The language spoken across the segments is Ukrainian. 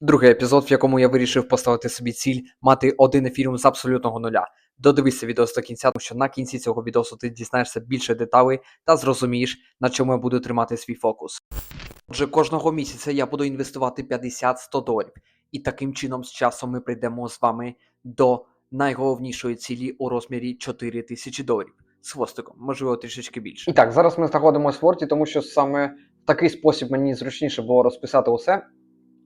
Другий епізод, в якому я вирішив поставити собі ціль мати один ефіріум з абсолютного нуля. Додивися відео до кінця, тому що на кінці цього відео ти дізнаєшся більше деталей та зрозумієш, на чому я буду тримати свій фокус. Отже, кожного місяця я буду інвестувати 50-100 доларів, і таким чином з часом ми прийдемо з вами до найголовнішої цілі у розмірі 4 тисячі доларів з хвостиком, можливо, трішечки більше. І так, зараз ми знаходимося в Word, тому що саме в такий спосіб мені зручніше було розписати усе.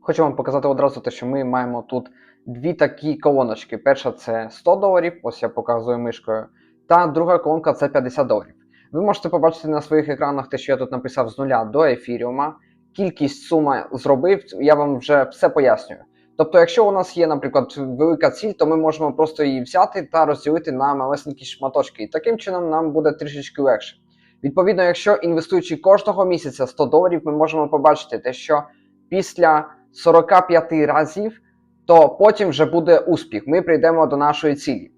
Хочу вам показати одразу те, що ми маємо тут дві такі колоночки. Перша це 100 доларів, ось я показую мишкою, та друга колонка це 50 доларів. Ви можете побачити на своїх екранах те, що я тут написав з нуля до ефіріума. Кількість сума зробив, я вам вже все пояснюю. Тобто, якщо у нас є, наприклад, велика ціль, то ми можемо просто її взяти та розділити на малесенькі шматочки. І таким чином нам буде трішечки легше. Відповідно, якщо інвестуючи кожного місяця 100 доларів, ми можемо побачити те, що після 45 разів, то потім вже буде успіх. Ми прийдемо до нашої цілі.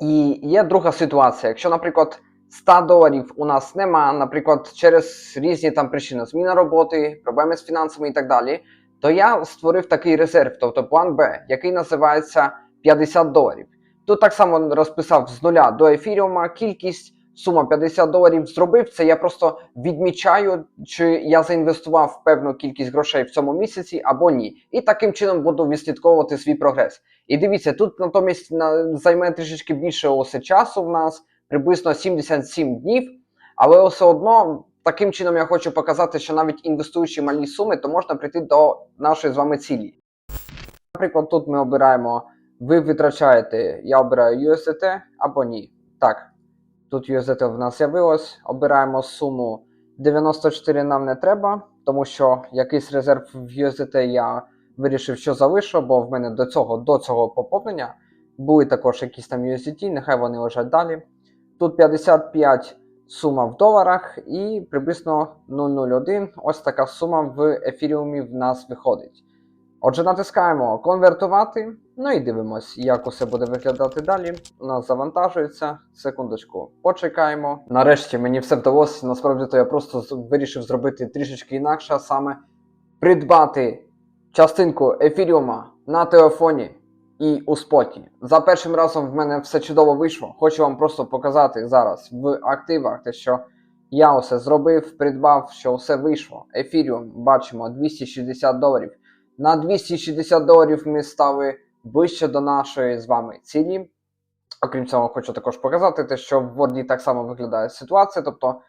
І є друга ситуація. Якщо, наприклад, 100 доларів у нас нема, наприклад, через різні там причини, зміна роботи, проблеми з фінансами і так далі, то я створив такий резерв, тобто план Б, який називається 50 доларів. Тут так само розписав з нуля до ефіріума кількість, сума 50 доларів зробив це. Я просто відмічаю, чи я заінвестував певну кількість грошей в цьому місяці або ні. І таким чином буду відслідковувати свій прогрес. І дивіться, тут натомість на, займе трішечки більше осе часу в нас, приблизно 77 днів, але все одно. Таким чином я хочу показати, що навіть інвестуючи малі суми, то можна прийти до нашої з вами цілі. Наприклад, тут ми обираємо, ви витрачаєте, я обираю USDT або ні. Так, тут USDT в нас з'явилось. Обираємо суму 94 нам не треба, тому що якийсь резерв в USDT я вирішив, що залишу, бо в мене до цього, до цього поповнення були також якісь там USDT, нехай вони лежать далі. Тут 55 сума в доларах і приблизно 0,01. Ось така сума в ефіріумі в нас виходить. Отже, натискаємо конвертувати. Ну і дивимось, як усе буде виглядати далі. У нас завантажується. Секундочку, почекаємо. Нарешті мені все вдалося. Насправді то я просто вирішив зробити трішечки інакше, а саме придбати частинку ефіріума на телефоні і у споті. За першим разом в мене все чудово вийшло. Хочу вам просто показати зараз в активах, те, що я усе зробив, придбав, що все вийшло. Ефіріум бачимо 260 доларів. На 260 доларів ми стали ближче до нашої з вами цілі. Окрім цього, хочу також показати те, що в Word так само виглядає ситуація. Тобто,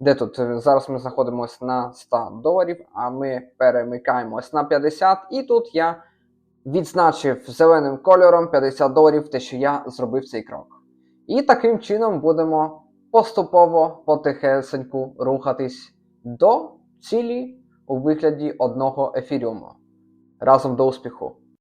де тут зараз ми знаходимося на 100 доларів, а ми перемикаємось на 50, і тут я відзначив зеленим кольором 50 доларів, те, що я зробив цей крок. І таким чином будемо поступово потихесеньку рухатись до цілі у вигляді одного ефіріуму. Разом до успіху!